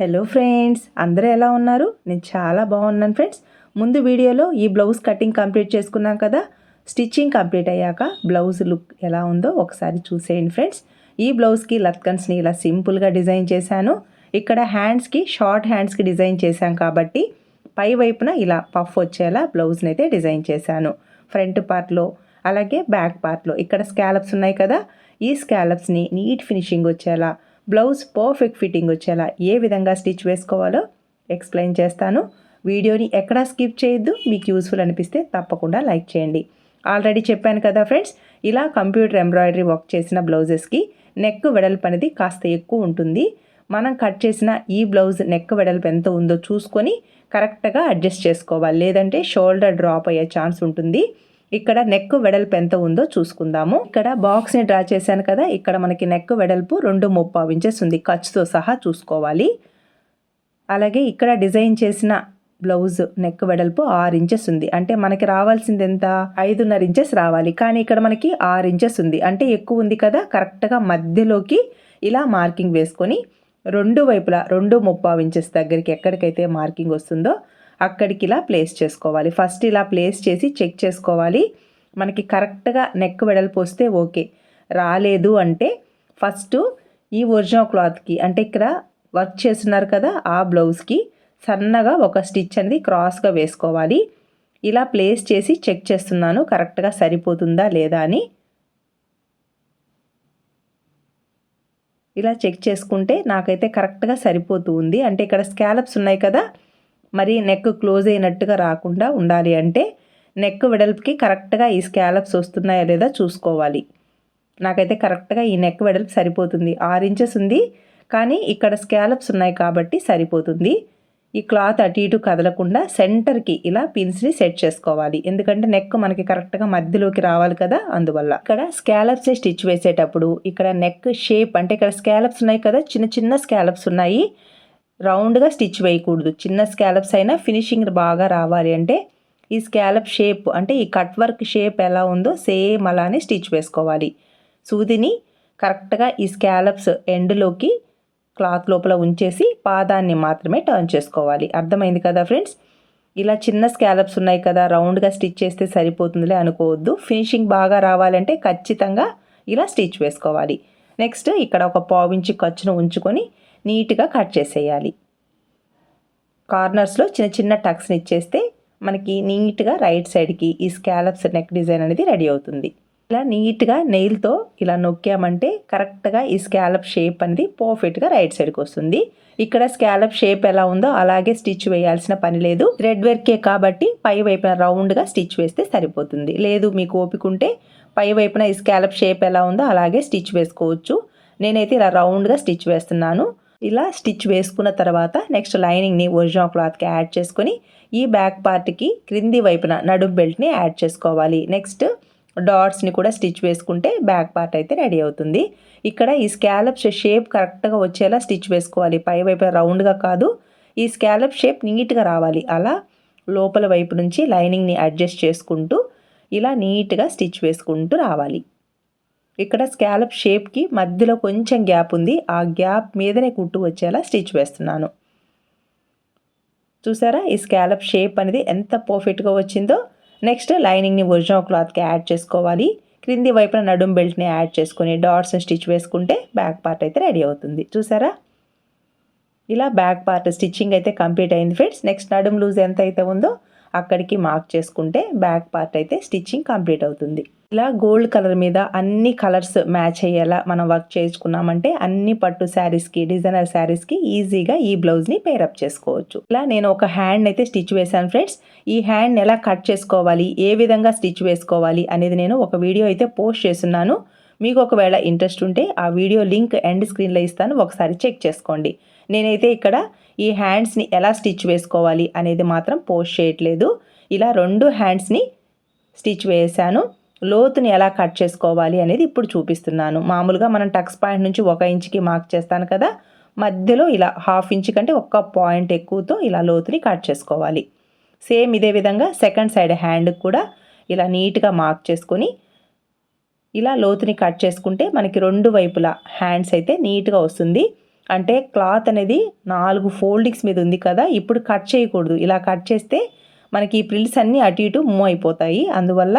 Hello friends అందరూ ఎలా ఉన్నారు? నేను చాలా బాగున్నాను ఫ్రెండ్స్ ముందు వీడియోలో ఈ బ్లౌజ్ కటింగ్ కంప్లీట్ చేసుకున్నాం కదా? స్టిచ్చింగ్ కంప్లీట్ అయ్యాక బ్లౌజ్ లుక్ ఎలా ఉందో ఒకసారి చూసేయండి ఫ్రెండ్స్ ఈ బ్లౌజ్కి లత్కన్స్ని ఇలా సింపుల్గా డిజైన్ చేశాను. ఇక్కడ హ్యాండ్స్కి షార్ట్ హ్యాండ్స్కి డిజైన్ చేశాం కాబట్టి పై వైపున ఇలా పఫ్ వచ్చేలా బ్లౌజ్ని అయితే డిజైన్ చేశాను. ఫ్రంట్ పార్ట్లో అలాగే బ్యాక్ పార్ట్లో ఇక్కడ స్కాలప్స్ ఉన్నాయి కదా? ఈ స్కాలప్స్ని నీట్ ఫినిషింగ్ వచ్చేలా బ్లౌజ్ పర్ఫెక్ట్ ఫిట్టింగ్ వచ్చేలా ఏ విధంగా స్టిచ్ వేసుకోవాలో ఎక్స్ప్లెయిన్ చేస్తాను. వీడియోని ఎక్కడా స్కిప్ చేయొద్దు. మీకు యూస్ఫుల్ అనిపిస్తే తప్పకుండా లైక్ చేయండి. ఆల్రెడీ చెప్పాను కదా ఫ్రెండ్స్ ఇలా కంప్యూటర్ ఎంబ్రాయిడరీ వర్క్ చేసిన బ్లౌజెస్కి నెక్ వెడల్పు అనేది కాస్త ఎక్కువ ఉంటుంది. మనం కట్ చేసిన ఈ బ్లౌజ్ నెక్ వెడల్పు ఎంత ఉందో చూసుకొని కరెక్ట్గా అడ్జస్ట్ చేసుకోవాలి. లేదంటే షోల్డర్ డ్రాప్ అయ్యే ఛాన్స్ ఉంటుంది. ఇక్కడ నెక్ వెడల్పు ఎంత ఉందో చూసుకుందాము. ఇక్కడ బాక్స్ని డ్రా చేశాను కదా ఇక్కడ మనకి నెక్ వెడల్పు రెండు ముప్పావు ఇంచెస్ ఉంది. ఖర్చుతో సహా చూసుకోవాలి. అలాగే ఇక్కడ డిజైన్ చేసిన బ్లౌజ్ నెక్ వెడల్పు ఆరు ఇంచెస్ ఉంది. అంటే మనకి రావాల్సింది ఎంత? ఐదున్నర ఇంచెస్ రావాలి. కానీ ఇక్కడ మనకి ఆరు ఇంచెస్ ఉంది. అంటే ఎక్కువ ఉంది కదా కరెక్ట్గా మధ్యలోకి ఇలా మార్కింగ్ వేసుకొని రెండు వైపులా రెండు ముప్పావు ఇంచెస్ దగ్గరికి ఎక్కడికైతే మార్కింగ్ వస్తుందో అక్కడికి ఇలా ప్లేస్ చేసుకోవాలి. ఫస్ట్ ఇలా ప్లేస్ చేసి చెక్ చేసుకోవాలి. మనకి కరెక్ట్గా నెక్ వెడల్పు వస్తే ఓకే రాలేదు అంటే ఫస్ట్ ఈ ఒరిజినల్ క్లాత్కి అంటే ఇక్కడ వర్క్ చేస్తున్నారు కదా ఆ బ్లౌజ్కి సన్నగా ఒక స్టిచ్ అనేది క్రాస్గా వేసుకోవాలి. ఇలా ప్లేస్ చేసి చెక్ చేస్తున్నాను కరెక్ట్గా సరిపోతుందా లేదా అని. ఇలా చెక్ చేసుకుంటే నాకైతే కరెక్ట్గా సరిపోతూ ఉంది. అంటే ఇక్కడ స్కాలప్స్ ఉన్నాయి కదా మరి నెక్ క్లోజ్ అయినట్టుగా రాకుండా ఉండాలి అంటే నెక్ వెడల్పుకి కరెక్ట్గా ఈ స్కాలప్స్ వస్తున్నాయా లేదా చూసుకోవాలి. నాకైతే కరెక్ట్గా ఈ నెక్ వెడల్పు సరిపోతుంది. ఆరు ఇంచెస్ ఉంది కానీ ఇక్కడ స్కాలప్స్ ఉన్నాయి కాబట్టి సరిపోతుంది. ఈ క్లాత్ అటు ఇటు కదలకుండా సెంటర్కి ఇలా పిన్స్ని సెట్ చేసుకోవాలి. ఎందుకంటే నెక్ మనకి కరెక్ట్గా మధ్యలోకి రావాలి కదా అందువల్ల. ఇక్కడ స్కాలప్స్ స్టిచ్ వేసేటప్పుడు ఇక్కడ నెక్ షేప్ అంటే ఇక్కడ స్కాలప్స్ ఉన్నాయి కదా చిన్న చిన్న స్కాలప్స్ ఉన్నాయి. రౌండ్గా స్టిచ్ వేయకూడదు. చిన్న స్కాలప్స్ అయినా ఫినిషింగ్ బాగా రావాలి. అంటే ఈ స్కాలప్ షేప్ అంటే ఈ కట్ వర్క్ షేప్ ఎలా ఉందో సేమ్ అలానే స్టిచ్ వేసుకోవాలి. సూదిని కరెక్ట్గా ఈ స్కాలప్స్ ఎండ్లోకి క్లాత్ లోపల ఉంచేసి పాదాన్ని మాత్రమే టర్న్ చేసుకోవాలి. అర్థమైంది కదా ఫ్రెండ్స్? ఇలా చిన్న స్కాలప్స్ ఉన్నాయి కదా రౌండ్గా స్టిచ్ చేస్తే సరిపోతుందిలే అనుకోవద్దు. ఫినిషింగ్ బాగా రావాలంటే ఖచ్చితంగా ఇలా స్టిచ్ వేసుకోవాలి. నెక్స్ట్ ఇక్కడ ఒక పావించి ఖర్చును ఉంచుకొని నీట్గా కట్ చేసేయాలి. కార్నర్స్లో చిన్న చిన్న టక్స్ని ఇచ్చేస్తే మనకి నీట్గా రైట్ సైడ్కి ఈ స్కాలప్స్ నెక్ డిజైన్ అనేది రెడీ అవుతుంది. ఇలా నీట్గా నెయిల్తో ఇలా నొక్కామంటే కరెక్ట్గా ఈ స్కాలప్ షేప్ అనేది పర్ఫెక్ట్గా రైట్ సైడ్కి వస్తుంది. ఇక్కడ స్కాలప్ షేప్ ఎలా ఉందో అలాగే స్టిచ్ వేయాల్సిన పని లేదు. థ్రెడ్ వర్కే కాబట్టి పై వైపున రౌండ్గా స్టిచ్ వేస్తే సరిపోతుంది. లేదు మీకు ఓపికంటే పై వైపున ఈ స్కాలప్ షేప్ ఎలా ఉందో అలాగే స్టిచ్ వేసుకోవచ్చు. నేనైతే ఇలా రౌండ్గా స్టిచ్ వేస్తున్నాను. ఇలా స్టిచ్ వేసుకున్న తర్వాత నెక్స్ట్ లైనింగ్ని ఒరిజినల్ క్లాత్కి యాడ్ చేసుకొని ఈ బ్యాక్ పార్ట్కి క్రింది వైపున నడుం బెల్ట్ని యాడ్ చేసుకోవాలి. నెక్స్ట్ డాట్స్ని కూడా స్టిచ్ వేసుకుంటే బ్యాక్ పార్ట్ అయితే రెడీ అవుతుంది. ఇక్కడ ఈ స్కాలప్ షేప్ కరెక్ట్గా వచ్చేలా స్టిచ్ వేసుకోవాలి. పై వైపు రౌండ్గా కాదు ఈ స్కాలప్ షేప్ నీట్గా రావాలి. అలా లోపల వైపు నుంచి లైనింగ్ని అడ్జస్ట్ చేసుకుంటూ ఇలా నీట్గా స్టిచ్ వేసుకుంటూ రావాలి. ఇక్కడ స్కాలప్ షేప్కి మధ్యలో కొంచెం గ్యాప్ ఉంది. ఆ గ్యాప్ మీదనే కుట్టు వచ్చేలా స్టిచ్ వేస్తున్నాను. చూసారా? ఈ స్కాలప్ షేప్ అనేది ఎంత పర్ఫెక్ట్గా వచ్చిందో. నెక్స్ట్ లైనింగ్ని ఒరిజినల్ క్లాత్కి యాడ్ చేసుకోవాలి. క్రింది వైపున నడుం బెల్ట్ని యాడ్ చేసుకుని డాట్స్ స్టిచ్ వేసుకుంటే బ్యాక్ పార్ట్ అయితే రెడీ అవుతుంది. చూసారా? ఇలా బ్యాక్ పార్ట్ స్టిచ్చింగ్ అయితే కంప్లీట్ అయింది ఫ్రెండ్స్. నెక్స్ట్ నడుం లూజ్ ఎంత అయితే ఉందో అక్కడికి మార్క్ చేసుకుంటే బ్యాక్ పార్ట్ అయితే స్టిచ్చింగ్ కంప్లీట్ అవుతుంది. ఇలా గోల్డ్ కలర్ మీద అన్ని కలర్స్ మ్యాచ్ అయ్యేలా మనం వర్క్ చేసుకున్నామంటే అన్ని పట్టు శారీస్కి డిజైనర్ శారీస్కి ఈజీగా ఈ బ్లౌజ్ని పేరప్ చేసుకోవచ్చు. ఇలా నేను ఒక హ్యాండ్ అయితే స్టిచ్ వేశాను ఫ్రెండ్స్. ఈ హ్యాండ్ ఎలా కట్ చేసుకోవాలి ఏ విధంగా స్టిచ్ వేసుకోవాలి అనేది నేను ఒక వీడియో అయితే పోస్ట్ చేస్తున్నాను. మీకు ఒకవేళ ఇంట్రెస్ట్ ఉంటే ఆ వీడియో లింక్ ఎండ్ స్క్రీన్లో ఇస్తాను ఒకసారి చెక్ చేసుకోండి. నేనైతే ఇక్కడ ఈ హ్యాండ్స్ని ఎలా స్టిచ్ వేసుకోవాలి అనేది మాత్రం పోస్ట్ చేయట్లేదు. ఇలా రెండు హ్యాండ్స్ని స్టిచ్ వేసాను లోతుని ఎలా కట్ చేసుకోవాలి అనేది ఇప్పుడు చూపిస్తున్నాను. మామూలుగా మనం టక్స్ పాయింట్ నుంచి ఒక ఇంచుకి మార్క్ చేస్తాను కదా మధ్యలో ఇలా హాఫ్ ఇంచ్ కంటే ఒక్క పాయింట్ ఎక్కువతో ఇలా లోతుని కట్ చేసుకోవాలి. సేమ్ ఇదే విధంగా సెకండ్ సైడ్ హ్యాండ్కి కూడా ఇలా నీట్గా మార్క్ చేసుకొని ఇలా లోతుని కట్ చేసుకుంటే మనకి రెండు వైపులా హ్యాండ్స్ అయితే నీట్గా వస్తుంది. అంటే క్లాత్ అనేది నాలుగు ఫోల్డింగ్స్ మీద ఉంది కదా ఇప్పుడు కట్ చేయకూడదు. ఇలా కట్ చేస్తే మనకి ఈ ప్రిల్స్ అన్నీ అటు ఇటు మూవ్ అయిపోతాయి. అందువల్ల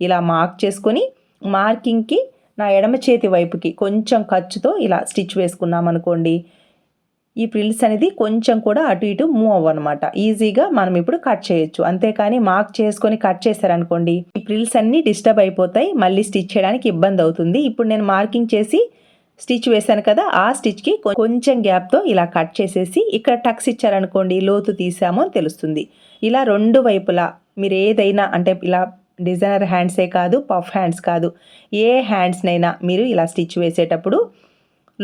ఇలా మార్క్ చేసుకొని మార్కింగ్కి నా ఎడమ చేతి వైపుకి కొంచెం ఖర్చుతో ఇలా స్టిచ్ వేసుకున్నాం అనుకోండి. ఈ ప్రిల్స్ అనేది కొంచెం కూడా అటు ఇటు మూవ్ అవ్వనమాట. ఈజీగా మనం ఇప్పుడు కట్ చేయొచ్చు. అంతేకాని మార్క్ చేసుకొని కట్ చేశారనుకోండి ఈ ప్రిల్స్ అన్నీ డిస్టర్బ్ అయిపోతాయి మళ్ళీ స్టిచ్ చేయడానికి ఇబ్బంది అవుతుంది. ఇప్పుడు నేను మార్కింగ్ చేసి స్టిచ్ వేశాను కదా ఆ స్టిచ్కి కొంచెం గ్యాప్తో ఇలా కట్ చేసేసి ఇక్కడ టక్స్ ఇచ్చారనుకోండి లోతు తీసామో అని తెలుస్తుంది. ఇలా రెండు వైపులా మీరు ఏదైనా అంటే ఇలా డిజైనర్ హ్యాండ్సే కాదు పఫ్ హ్యాండ్స్ కాదు. ఏ హ్యాండ్స్నైనా మీరు ఇలా స్టిచ్ వేసేటప్పుడు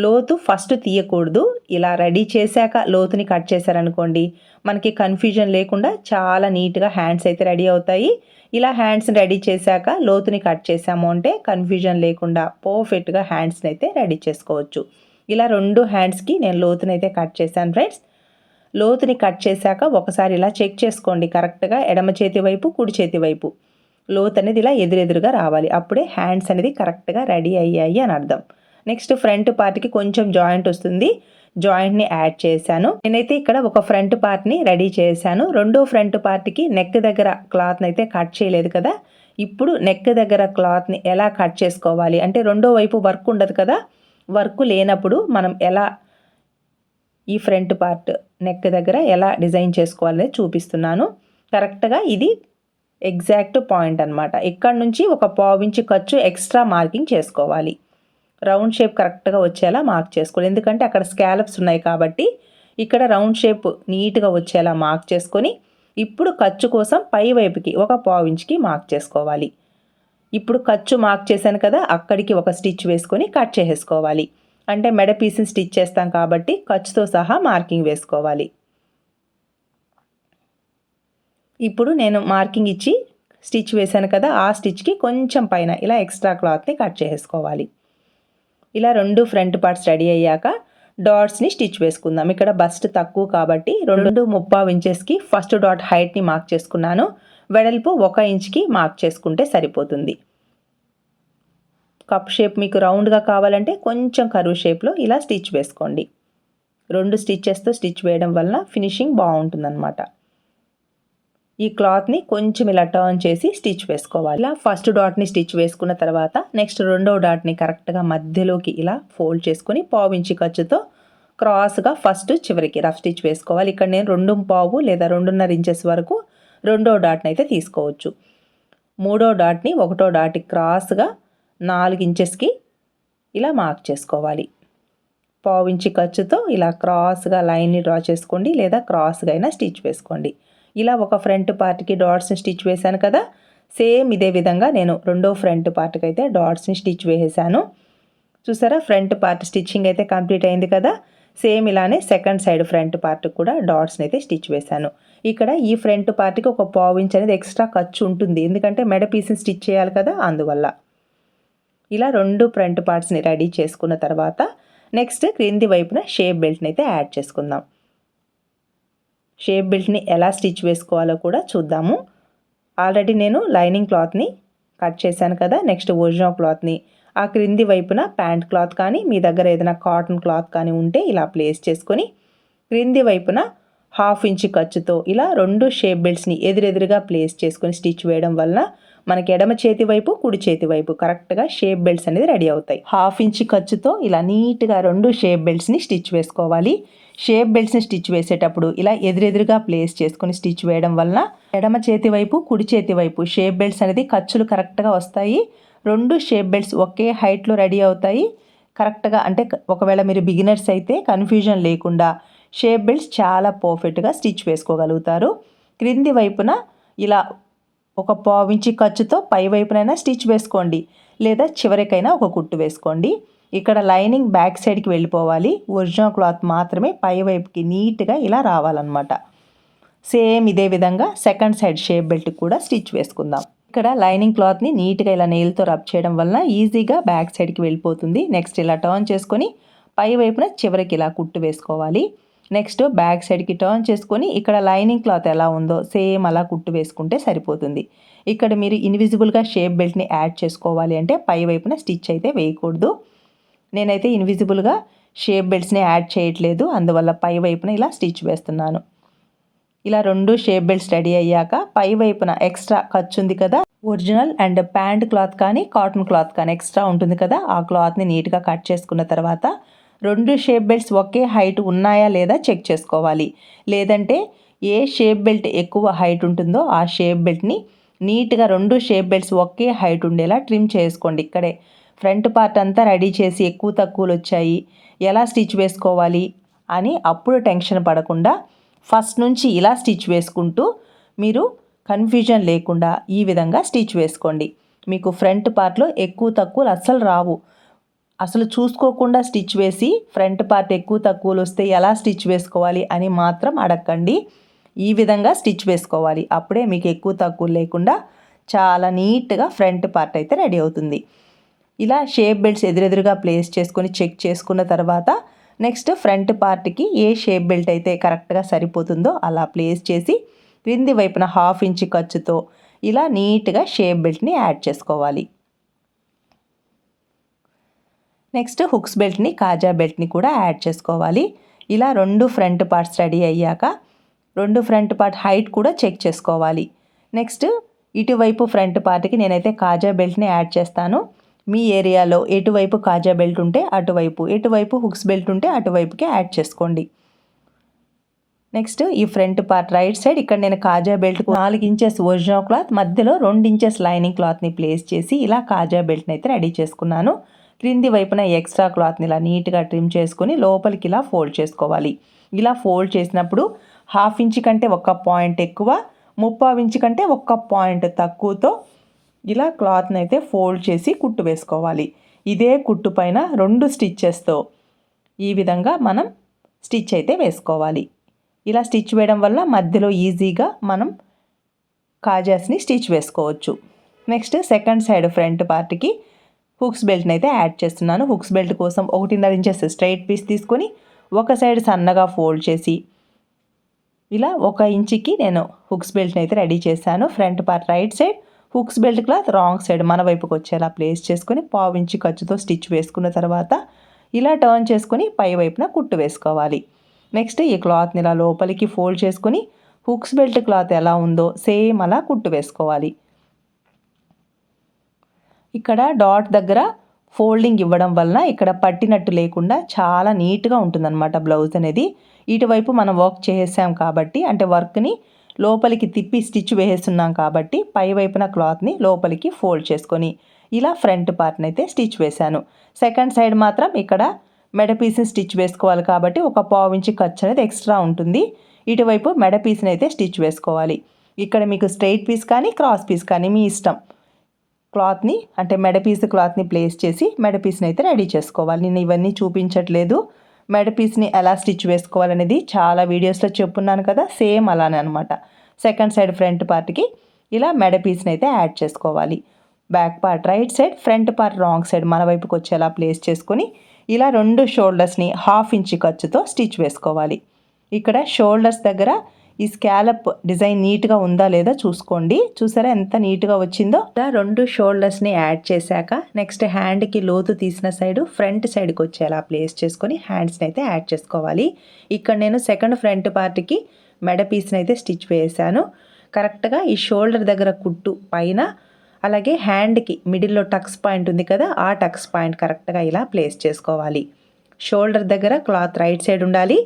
లోతు ఫస్ట్ తీయకూడదు. ఇలా రెడీ చేశాక లోతుని కట్ చేశారనుకోండి మనకి కన్ఫ్యూజన్ లేకుండా చాలా నీట్గా హ్యాండ్స్ అయితే రెడీ అవుతాయి. ఇలా హ్యాండ్స్ని రెడీ చేశాక లోతుని కట్ చేసాము అంటే కన్ఫ్యూజన్ లేకుండా పర్ఫెక్ట్గా హ్యాండ్స్ని అయితే రెడీ చేసుకోవచ్చు. ఇలా రెండు హ్యాండ్స్కి నేను లోతుని అయితే కట్ చేశాను ఫ్రెండ్స్. లోతుని కట్ చేశాక ఒకసారి ఇలా చెక్ చేసుకోండి కరెక్ట్గా ఎడమ చేతి వైపు కుడి చేతి వైపు. లోత్ అనేది ఇలా ఎదురెదురుగా రావాలి. అప్పుడే హ్యాండ్స్ అనేది కరెక్ట్గా రెడీ అయ్యాయి అని అర్థం. నెక్స్ట్ ఫ్రంట్ పార్ట్కి కొంచెం జాయింట్ వస్తుంది. జాయింట్ని యాడ్ చేశాను. నేనైతే ఇక్కడ ఒక ఫ్రంట్ పార్ట్ని రెడీ చేశాను. రెండో ఫ్రంట్ పార్ట్కి నెక్ దగ్గర క్లాత్ని అయితే కట్ చేయలేదు కదా. ఇప్పుడు నెక్ దగ్గర క్లాత్ని ఎలా కట్ చేసుకోవాలి? అంటే రెండో వైపు వర్క్ ఉండదు కదా. వర్క్ లేనప్పుడు మనం ఎలా ఈ ఫ్రంట్ పార్ట్ నెక్ దగ్గర ఎలా డిజైన్ చేసుకోవాలని చూపిస్తున్నాను. కరెక్ట్గా ఇది ఎగ్జాక్ట్ పాయింట్ అనమాట ఇక్కడ నుంచి ఒక పావించి ఖర్చు ఎక్స్ట్రా మార్కింగ్ చేసుకోవాలి. రౌండ్ షేప్ కరెక్ట్గా వచ్చేలా మార్క్ చేసుకోవాలి. ఎందుకంటే అక్కడ స్కాలప్స్ ఉన్నాయి కాబట్టి ఇక్కడ రౌండ్ షేప్ నీట్గా వచ్చేలా మార్క్ చేసుకొని ఇప్పుడు ఖర్చు కోసం పై వైపుకి ఒక పావించికి మార్క్ చేసుకోవాలి. ఇప్పుడు ఖర్చు మార్క్ చేశాను కదా అక్కడికి ఒక స్టిచ్ వేసుకొని కట్ చేసేసుకోవాలి. అంటే మెడ పీస్ని స్టిచ్ చేస్తాం కాబట్టి ఖర్చుతో సహా మార్కింగ్ వేసుకోవాలి. ఇప్పుడు నేను మార్కింగ్ ఇచ్చి స్టిచ్ వేశాను కదా ఆ స్టిచ్కి కొంచెం పైన ఇలా ఎక్స్ట్రా క్లాత్ని కట్ చేసుకోవాలి. ఇలా రెండు ఫ్రంట్ పార్ట్స్ రెడీ అయ్యాక డాట్స్ని స్టిచ్ వేసుకుందాం. ఇక్కడ బస్ట్ తక్కువ కాబట్టి రెండు ముప్పై ఇంచెస్కి ఫస్ట్ డాట్ హైట్ని మార్క్ చేసుకున్నాను. వెడల్పు ఒక ఇంచ్కి మార్క్ చేసుకుంటే సరిపోతుంది. కప్ షేప్ మీకు రౌండ్గా కావాలంటే కొంచెం కరువు షేప్లో ఇలా స్టిచ్ వేసుకోండి. రెండు స్టిచ్చెస్తో స్టిచ్ వేయడం వలన ఫినిషింగ్ బాగుంటుందన్నమాట. ఈ క్లాత్ని కొంచెం ఇలా టర్న్ చేసి స్టిచ్ వేసుకోవాలి. ఇలా ఫస్ట్ డాట్ని స్టిచ్ వేసుకున్న తర్వాత నెక్స్ట్ రెండో డాట్ని కరెక్ట్గా మధ్యలోకి ఇలా ఫోల్డ్ చేసుకొని పావించి ఖర్చుతో క్రాస్గా ఫస్ట్ చివరికి రఫ్ స్టిచ్ వేసుకోవాలి. ఇక్కడ నేను రెండు పావు లేదా రెండున్నర ఇంచెస్ వరకు రెండో డాట్ని అయితే తీసుకోవచ్చు. మూడో డాట్ని ఒకటో డాట్ క్రాస్గా నాలుగు ఇంచెస్కి ఇలా మార్క్ చేసుకోవాలి. పావించి ఖర్చుతో ఇలా క్రాస్గా లైన్ని డ్రా చేసుకోండి లేదా క్రాస్గా అయినా స్టిచ్ వేసుకోండి. ఇలా ఒక ఫ్రంట్ పార్ట్కి డాట్స్ని స్టిచ్ వేశాను కదా. సేమ్ ఇదే విధంగా నేను రెండో ఫ్రంట్ పార్ట్కి అయితే డాట్స్ని స్టిచ్ వేసేసాను. చూసారా? ఫ్రంట్ పార్ట్ స్టిచ్చింగ్ అయితే కంప్లీట్ అయింది కదా. సేమ్ ఇలానే సెకండ్ సైడ్ ఫ్రంట్ పార్ట్ కూడా డాట్స్ని అయితే స్టిచ్ వేశాను. ఇక్కడ ఈ ఫ్రంట్ పార్ట్కి ఒక పావు ఇంచ్ అనేది ఎక్స్ట్రా ఖర్చు ఉంటుంది. ఎందుకంటే మెడ పీస్ని స్టిచ్ చేయాలి కదా అందువల్ల. ఇలా రెండు ఫ్రంట్ పార్ట్స్ని రెడీ చేసుకున్న తర్వాత నెక్స్ట్ క్రింది వైపున షేప్ బెల్ట్ని అయితే యాడ్ చేసుకుందాం. షేప్ బెల్ట్ని ఎలా స్టిచ్ వేసుకోవాలో కూడా చూద్దాము. ఆల్రెడీ నేను లైనింగ్ క్లాత్ని కట్ చేశాను కదా నెక్స్ట్ ఒరిజినల్ క్లాత్ని. ఆ క్రింది వైపున ప్యాంట్ క్లాత్ కానీ మీ దగ్గర ఏదైనా కాటన్ క్లాత్ కానీ ఉంటే ఇలా ప్లేస్ చేసుకొని క్రింది వైపున హాఫ్ ఇంచ్ ఖర్చుతో ఇలా రెండు షేప్ బెల్ట్స్ని ఎదురెదురుగా ప్లేస్ చేసుకొని స్టిచ్ వేయడం వలన మనకి ఎడమ చేతి వైపు కుడి చేతి వైపు కరెక్ట్గా షేప్ బెల్ట్స్ అనేది రెడీ అవుతాయి. హాఫ్ ఇంచ్ ఖర్చుతో ఇలా నీట్గా రెండు షేప్ బెల్ట్స్ని స్టిచ్ వేసుకోవాలి. షేప్ బెల్ట్స్ని స్టిచ్ వేసేటప్పుడు ఇలా ఎదురెదురుగా ప్లేస్ చేసుకుని స్టిచ్ వేయడం వలన ఎడమ చేతి వైపు కుడి చేతి వైపు షేప్ బెల్ట్స్ అనేది ఖర్చులు కరెక్ట్గా వస్తాయి. రెండు షేప్ బెల్ట్స్ ఒకే హైట్లో రెడీ అవుతాయి. కరెక్ట్గా అంటే ఒకవేళ మీరు బిగినర్స్ అయితే కన్ఫ్యూజన్ లేకుండా షేప్ బెల్ట్స్ చాలా పర్ఫెక్ట్గా స్టిచ్ వేసుకోగలుగుతారు. క్రింది వైపున ఇలా ఒక పావించి ఖర్చుతో పై వైపునైనా స్టిచ్ వేసుకోండి. లేదా చివరికైనా ఒక కుట్టు వేసుకోండి. ఇక్కడ లైనింగ్ బ్యాక్ సైడ్కి వెళ్ళిపోవాలి. ఒరిజినల్ క్లాత్ మాత్రమే పై వైపుకి నీట్గా ఇలా రావాలన్నమాట. సేమ్ ఇదే విధంగా సెకండ్ సైడ్ షేప్ బెల్ట్ కూడా స్టిచ్ వేసుకుందాం. ఇక్కడ లైనింగ్ క్లాత్ని నీట్గా ఇలా నెయిల్తో రబ్ చేయడం వలన ఈజీగా బ్యాక్ సైడ్కి వెళ్ళిపోతుంది. నెక్స్ట్ ఇలా టర్న్ చేసుకొని పై వైపున చివరికి ఇలా కుట్టు వేసుకోవాలి. నెక్స్ట్ బ్యాక్ సైడ్కి టర్న్ చేసుకొని ఇక్కడ లైనింగ్ క్లాత్ ఎలా ఉందో సేమ్ అలా కుట్టు వేసుకుంటే సరిపోతుంది. ఇక్కడ మీరు ఇన్విజిబుల్గా షేప్ బెల్ట్ని యాడ్ చేసుకోవాలి అంటే పై వైపున స్టిచ్ అయితే వేయకూడదు. నేనైతే ఇన్విజిబుల్గా షేప్ బెల్ట్స్ని యాడ్ చేయట్లేదు అందువల్ల పై వైపున ఇలా స్టిచ్ వేస్తున్నాను. ఇలా రెండు షేప్ బెల్ట్స్ రెడీ అయ్యాక పై వైపున ఎక్స్ట్రా ఖర్చు ఉంది కదా ఒరిజినల్ అండ్ ప్యాంట్ క్లాత్ కానీ కాటన్ క్లాత్ కానీ ఎక్స్ట్రా ఉంటుంది కదా ఆ క్లాత్ని నీట్గా కట్ చేసుకున్న తర్వాత రెండు షేప్ బెల్ట్స్ ఒకే హైట్ ఉన్నాయా లేదా చెక్ చేసుకోవాలి. లేదంటే ఏ షేప్ బెల్ట్ ఎక్కువ హైట్ ఉంటుందో ఆ షేప్ బెల్ట్ని నీట్గా రెండు షేప్ బెల్ట్స్ ఒకే హైట్ ఉండేలా ట్రిమ్ చేసుకోండి ఇక్కడే. ఫ్రంట్ పార్ట్ అంతా రెడీ చేసి ఎక్కువ తక్కువలు వచ్చాయి. ఎలా స్టిచ్ వేసుకోవాలి అని అప్పుడు టెన్షన్ పడకుండా ఫస్ట్ నుంచి ఇలా స్టిచ్ వేసుకుంటూ మీరు కన్ఫ్యూజన్ లేకుండా ఈ విధంగా స్టిచ్ వేసుకోండి. మీకు ఫ్రంట్ పార్ట్లో ఎక్కువ తక్కువలు అస్సలు రావు. అసలు చూసుకోకుండా స్టిచ్ వేసి ఫ్రంట్ పార్ట్ ఎక్కువ తక్కువలు వస్తే ఎలా స్టిచ్ వేసుకోవాలి అని మాత్రం అడగండి ఈ విధంగా స్టిచ్ వేసుకోవాలి. అప్పుడే మీకు ఎక్కువ తక్కువ లేకుండా చాలా నీట్గా ఫ్రంట్ పార్ట్ అయితే రెడీ అవుతుంది. ఇలా షేప్ బెల్ట్స్ ఎదురెదురుగా ప్లేస్ చేసుకొని చెక్ చేసుకున్న తర్వాత నెక్స్ట్ ఫ్రంట్ పార్ట్కి ఏ షేప్ బెల్ట్ అయితే కరెక్ట్గా సరిపోతుందో అలా ప్లేస్ చేసి క్రింది వైపున హాఫ్ ఇంచ్ ఖర్చుతో ఇలా నీట్గా షేప్ బెల్ట్ని యాడ్ చేసుకోవాలి. నెక్స్ట్ హుక్స్ బెల్ట్ని కాజా బెల్ట్ని కూడా యాడ్ చేసుకోవాలి. ఇలా రెండు ఫ్రంట్ పార్ట్స్ రెడీ అయ్యాక రెండు ఫ్రంట్ పార్ట్ హైట్ కూడా చెక్ చేసుకోవాలి. నెక్స్ట్ ఇటువైపు ఫ్రంట్ పార్ట్కి నేనైతే కాజా బెల్ట్ని యాడ్ చేస్తాను. మీ ఏరియాలో ఎటువైపు కాజా బెల్ట్ ఉంటే అటువైపు ఎటువైపు హుక్స్ బెల్ట్ ఉంటే అటువైపుకి యాడ్ చేసుకోండి. నెక్స్ట్ ఈ ఫ్రంట్ పార్ట్ రైట్ సైడ్ ఇక్కడ నేను కాజా బెల్ట్ నాలుగు ఇంచెస్ ఒరిజినల్ క్లాత్ మధ్యలో రెండు ఇంచెస్ లైనింగ్ క్లాత్ని ప్లేస్ చేసి ఇలా కాజా బెల్ట్ని అయితే రెడీ చేసుకున్నాను. క్రింది వైపున ఎక్స్ట్రా క్లాత్ని ఇలా నీట్గా ట్రిమ్ చేసుకొని లోపలికి ఇలా ఫోల్డ్ చేసుకోవాలి. ఇలా ఫోల్డ్ చేసినప్పుడు హాఫ్ ఇంచ్ కంటే ఒక పాయింట్ ఎక్కువ ముప్పావు ఇంచ్ కంటే ఒక్క పాయింట్ తక్కువతో ఇలా క్లాత్ని అయితే ఫోల్డ్ చేసి కుట్టు వేసుకోవాలి. ఇదే కుట్టు పైన రెండు స్టిచ్చెస్తో ఈ విధంగా మనం స్టిచ్ అయితే వేసుకోవాలి. ఇలా స్టిచ్ వేయడం వల్ల మధ్యలో ఈజీగా మనం కాజాస్ని స్టిచ్ వేసుకోవచ్చు. నెక్స్ట్ సెకండ్ సైడ్ ఫ్రంట్ పార్ట్కి హుక్స్ బెల్ట్ని అయితే యాడ్ చేస్తున్నాను. హుక్స్ బెల్ట్ కోసం ఒకటిన్నర ఇంచెస్ స్ట్రైట్ పీస్ తీసుకొని ఒక సైడ్ సన్నగా ఫోల్డ్ చేసి ఇలా ఒక ఇంచుకి నేను హుక్స్ బెల్ట్ని అయితే రెడీ చేశాను. Front part right side hooks belt cloth wrong side మన వైపుకి వచ్చేలా ప్లేస్ చేసుకొని పావు ఇంచి ఖర్చుతో స్టిచ్ వేసుకున్న తర్వాత ఇలా టర్న్ చేసుకొని పై వైపున కుట్టు వేసుకోవాలి. నెక్స్ట్ ఈ క్లాత్ని ఇలా లోపలికి ఫోల్డ్ చేసుకొని హుక్స్ బెల్ట్ క్లాత్ ఎలా ఉందో సేమ్ అలా కుట్టు వేసుకోవాలి. ఇక్కడ డాట్ దగ్గర ఫోల్డింగ్ ఇవ్వడం వలన ఇక్కడ పట్టినట్టు లేకుండా చాలా నీట్గా ఉంటుందన్నమాట బ్లౌజ్ అనేది. ఇటువైపు మనం వర్క్ చేసాం కాబట్టి అంటే వర్క్ని లోపలికి తిప్పి స్టిచ్ వేసేస్తున్నాం కాబట్టి పై వైపున క్లాత్ని లోపలికి ఫోల్డ్ చేసుకొని ఇలా ఫ్రంట్ పార్ట్ని అయితే స్టిచ్ వేశాను. సెకండ్ సైడ్ మాత్రం ఇక్కడ మెడ పీస్ని స్టిచ్ వేసుకోవాలి కాబట్టి ఒక పావు ఇంచి ఖర్చు అనేది ఎక్స్ట్రా ఉంటుంది. ఇటువైపు మెడ పీస్ని అయితే స్టిచ్ వేసుకోవాలి. ఇక్కడ మీకు స్ట్రైట్ పీస్ కానీ క్రాస్ పీస్ కానీ మీ ఇష్టం. క్లాత్ని అంటే మెడపీస్ క్లాత్ని ప్లేస్ చేసి మెడపీస్ని అయితే రెడీ చేసుకోవాలి. నేను ఇవన్నీ చూపించట్లేదు. మెడపీస్ని ఎలా స్టిచ్ వేసుకోవాలనేది చాలా వీడియోస్లో చెప్పున్నాను కదా సేమ్ అలానే అనమాట సెకండ్ సైడ్ ఫ్రంట్ పార్ట్కి ఇలా మెడపీస్ని అయితే యాడ్ చేసుకోవాలి. Back part right side front part wrong side మన వైపుకి వచ్చేలా ప్లేస్ చేసుకొని ఇలా రెండు షోల్డర్స్ని హాఫ్ ఇంచ్ ఖర్చుతో స్టిచ్ వేసుకోవాలి. ఇక్కడ షోల్డర్స్ దగ్గర ఈ స్కాలప్ డిజైన్ నీట్గా ఉందా లేదా చూసుకోండి. చూసారా ఎంత నీట్గా వచ్చిందో? రెండు షోల్డర్స్ని యాడ్ చేశాక నెక్స్ట్ హ్యాండ్కి లోతు తీసిన సైడ్ ఫ్రంట్ సైడ్కి వచ్చేలా ప్లేస్ చేసుకొని హ్యాండ్స్ని అయితే యాడ్ చేసుకోవాలి. ఇక్కడ నేను సెకండ్ ఫ్రంట్ పార్ట్కి మెడ పీస్ని అయితే స్టిచ్ వేసాను కరెక్ట్గా ఈ షోల్డర్ దగ్గర కుట్టు పైన అలాగే హ్యాండ్కి మిడిల్లో టక్స్ పాయింట్ ఉంది కదా ఆ టక్స్ పాయింట్ కరెక్ట్గా ఇలా ప్లేస్ చేసుకోవాలి. షోల్డర్ దగ్గర క్లాత్ రైట్ సైడ్ ఉండాలి.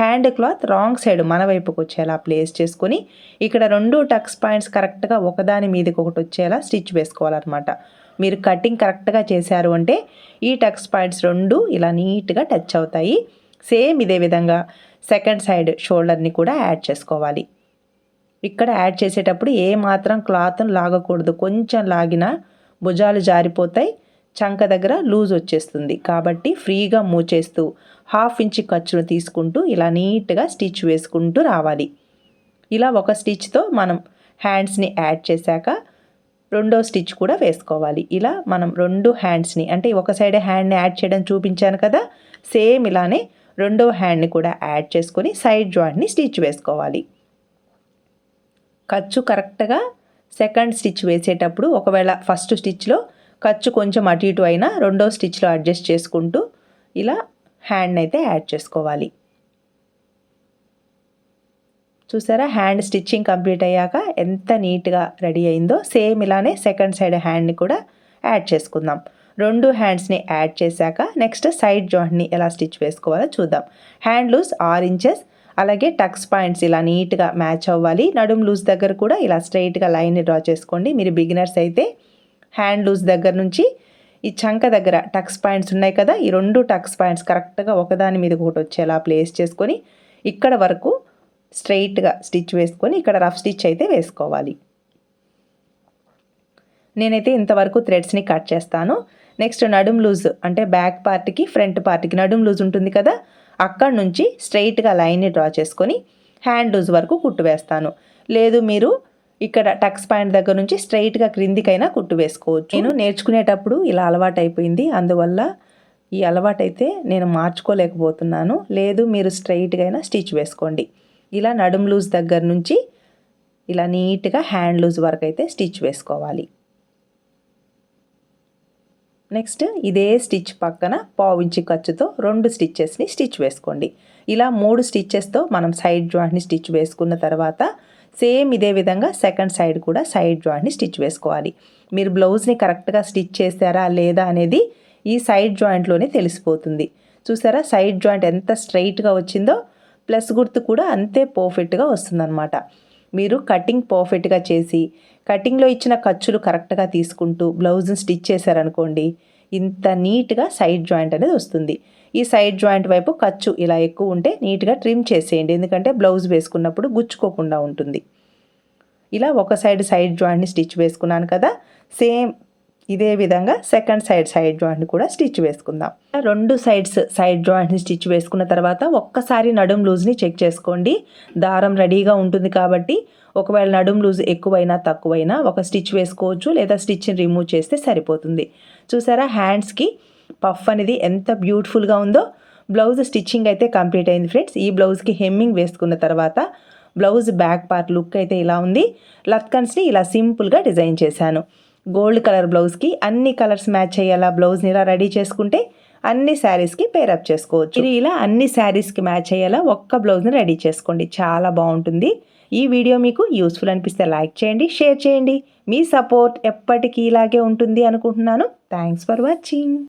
హ్యాండ్ క్లాత్ రాంగ్ సైడ్ మన వైపుకి వచ్చేలా ప్లేస్ చేసుకొని ఇక్కడ రెండు టక్స్ పాయింట్స్ కరెక్ట్గా ఒకదాని మీదకి ఒకటి వచ్చేలా స్టిచ్ వేసుకోవాలన్నమాట. మీరు కటింగ్ కరెక్ట్గా చేశారు అంటే ఈ టక్స్ పాయింట్స్ రెండు ఇలా నీట్గా టచ్ అవుతాయి. సేమ్ ఇదే విధంగా సెకండ్ సైడ్ షోల్డర్ని కూడా యాడ్ చేసుకోవాలి. ఇక్కడ యాడ్ చేసేటప్పుడు ఏ మాత్రం క్లాత్ను లాగకూడదు. కొంచెం లాగినా భుజాలు జారిపోతాయి. చంక దగ్గర లూజ్ వచ్చేస్తుంది. కాబట్టి ఫ్రీగా మూచేస్తూ హాఫ్ ఇంచ్ ఖర్చును తీసుకుంటూ ఇలా నీట్గా స్టిచ్ వేసుకుంటూ రావాలి. ఇలా ఒక స్టిచ్తో మనం హ్యాండ్స్ని యాడ్ చేశాక రెండో స్టిచ్ కూడా వేసుకోవాలి. ఇలా మనం రెండు హ్యాండ్స్ని అంటే ఒక సైడ్ హ్యాండ్ని యాడ్ చేయడం చూపించాను కదా సేమ్ ఇలానే రెండో హ్యాండ్ని కూడా యాడ్ చేసుకొని సైడ్ జాయింట్ని స్టిచ్ వేసుకోవాలి. ఖర్చు కరెక్ట్గా సెకండ్ స్టిచ్ వేసేటప్పుడు ఒకవేళ ఫస్ట్ స్టిచ్లో ఖర్చు కొంచెం అటు ఇటు అయినా రెండో స్టిచ్లో అడ్జస్ట్ చేసుకుంటూ ఇలా హ్యాండ్ని అయితే యాడ్ చేసుకోవాలి. చూసారా? హ్యాండ్ స్టిచ్చింగ్ కంప్లీట్ అయ్యాక ఎంత నీట్గా రెడీ అయిందో సేమ్ ఇలానే సెకండ్ సైడ్ హ్యాండ్ని కూడా యాడ్ చేసుకుందాం. రెండు హ్యాండ్స్ని యాడ్ చేశాక నెక్స్ట్ సైడ్ జాయింట్ని ఎలా స్టిచ్ వేసుకోవాలో చూద్దాం. హ్యాండ్ లూజ్ ఆరు ఇంచెస్ అలాగే టక్స్ పాయింట్స్ ఇలా నీట్గా మ్యాచ్ అవ్వాలి. నడుం లూజ్ దగ్గర కూడా ఇలా స్ట్రైట్గా లైన్ని డ్రా చేసుకోండి. మీరు బిగినర్స్ అయితే హ్యాండ్ లూజ్ దగ్గర నుంచి ఈ చంక దగ్గర టక్స్ పాయింట్స్ ఉన్నాయి కదా ఈ రెండు టక్స్ పాయింట్స్ కరెక్ట్గా ఒకదాని మీద ఒకటి వచ్చేలా ప్లేస్ చేసుకొని ఇక్కడ వరకు స్ట్రైట్గా స్టిచ్ వేసుకొని ఇక్కడ రఫ్ స్టిచ్ అయితే వేసుకోవాలి. నేనైతే ఇంతవరకు థ్రెడ్స్ని కట్ చేస్తాను. నెక్స్ట్ నడుం లూజ్ అంటే బ్యాక్ పార్ట్కి ఫ్రంట్ పార్ట్కి నడుం లూజ్ ఉంటుంది కదా అక్కడ నుంచి స్ట్రైట్గా లైన్ని డ్రా చేసుకొని హ్యాండ్ లూజ్ వరకు కుట్టు వేస్తాను. లేదు మీరు ఇక్కడ టక్స్ పాయింట్ దగ్గర నుంచి స్ట్రైట్గా క్రిందికైనా కుట్టు వేసుకోవచ్చు. నేను నేర్చుకునేటప్పుడు ఇలా అలవాటు అయిపోయింది అందువల్ల ఈ అలవాటైతే నేను మార్చుకోలేకపోతున్నాను. లేదు మీరు స్ట్రైట్గా అయినా స్టిచ్ వేసుకోండి. ఇలా నడుం లూజ్ దగ్గర నుంచి ఇలా నీట్గా హ్యాండ్ లూజ్ వరకు అయితే స్టిచ్ వేసుకోవాలి. నెక్స్ట్ ఇదే స్టిచ్ పక్కన పావించి ఖర్చుతో రెండు స్టిచ్చెస్ని స్టిచ్ వేసుకోండి. ఇలా మూడు స్టిచ్చెస్తో మనం సైడ్ జాయింట్ని స్టిచ్ వేసుకున్న తర్వాత సేమ్ ఇదే విధంగా సెకండ్ సైడ్ కూడా సైడ్ జాయింట్ని స్టిచ్ వేసుకోవాలి. మీరు బ్లౌజ్ని కరెక్ట్గా స్టిచ్ చేశారా లేదా అనేది ఈ సైడ్ జాయింట్లోనే తెలిసిపోతుంది. చూసారా? సైడ్ జాయింట్ ఎంత స్ట్రైట్గా వచ్చిందో ప్లస్ గుర్తు కూడా అంతే పర్ఫెక్ట్గా వస్తుందన్నమాట. మీరు కటింగ్ పర్ఫెక్ట్గా చేసి కటింగ్లో ఇచ్చిన ఖర్చులు కరెక్ట్గా తీసుకుంటూ బ్లౌజ్ని స్టిచ్ చేశారనుకోండి ఇంత నీట్గా సైడ్ జాయింట్ అనేది వస్తుంది. ఈ సైడ్ జాయింట్ వైపు ఖర్చు ఇలా ఎక్కువ ఉంటే నీట్గా ట్రిమ్ చేసేయండి. ఎందుకంటే బ్లౌజ్ వేసుకున్నప్పుడు గుచ్చుకోకుండా ఉంటుంది. ఇలా ఒక సైడ్ సైడ్ జాయింట్ని స్టిచ్ వేసుకున్నాను కదా సేమ్ ఇదే విధంగా సెకండ్ సైడ్ సైడ్ జాయింట్ని కూడా స్టిచ్ వేసుకుందాం. రెండు సైడ్స్ సైడ్ జాయింట్ని స్టిచ్ వేసుకున్న తర్వాత ఒక్కసారి నడుం లూజ్ని చెక్ చేసుకోండి. దారం రెడీగా ఉంటుంది కాబట్టి ఒకవేళ నడుం లూజ్ ఎక్కువైనా తక్కువైనా ఒక స్టిచ్ వేసుకోవచ్చు లేదా స్టిచ్ని రిమూవ్ చేస్తే సరిపోతుంది. చూసారా హ్యాండ్స్కి పఫ్ అనేది ఎంత బ్యూటిఫుల్గా ఉందో బ్లౌజ్ స్టిచ్చింగ్ అయితే కంప్లీట్ అయింది ఫ్రెండ్స్ ఈ బ్లౌజ్కి హెమ్మింగ్ వేసుకున్న తర్వాత బ్లౌజ్ బ్యాక్ పార్ట్ లుక్ అయితే ఇలా ఉంది. లత్కన్స్ని ఇలా సింపుల్గా డిజైన్ చేశాను. గోల్డ్ కలర్ బ్లౌజ్కి అన్ని కలర్స్ మ్యాచ్ అయ్యేలా బ్లౌజ్ని ఇలా రెడీ చేసుకుంటే అన్ని శారీస్కి పేరప్ చేసుకోవచ్చు. ఇది ఇలా అన్ని శారీస్కి మ్యాచ్ అయ్యేలా ఒక్క బ్లౌజ్ని రెడీ చేసుకోండి. చాలా బాగుంటుంది. ఈ వీడియో మీకు యూస్ఫుల్ అనిపిస్తే లైక్ చేయండి షేర్ చేయండి. మీ సపోర్ట్ ఎప్పటికీ ఇలాగే ఉంటుంది అనుకుంటున్నాను. Thanks for watching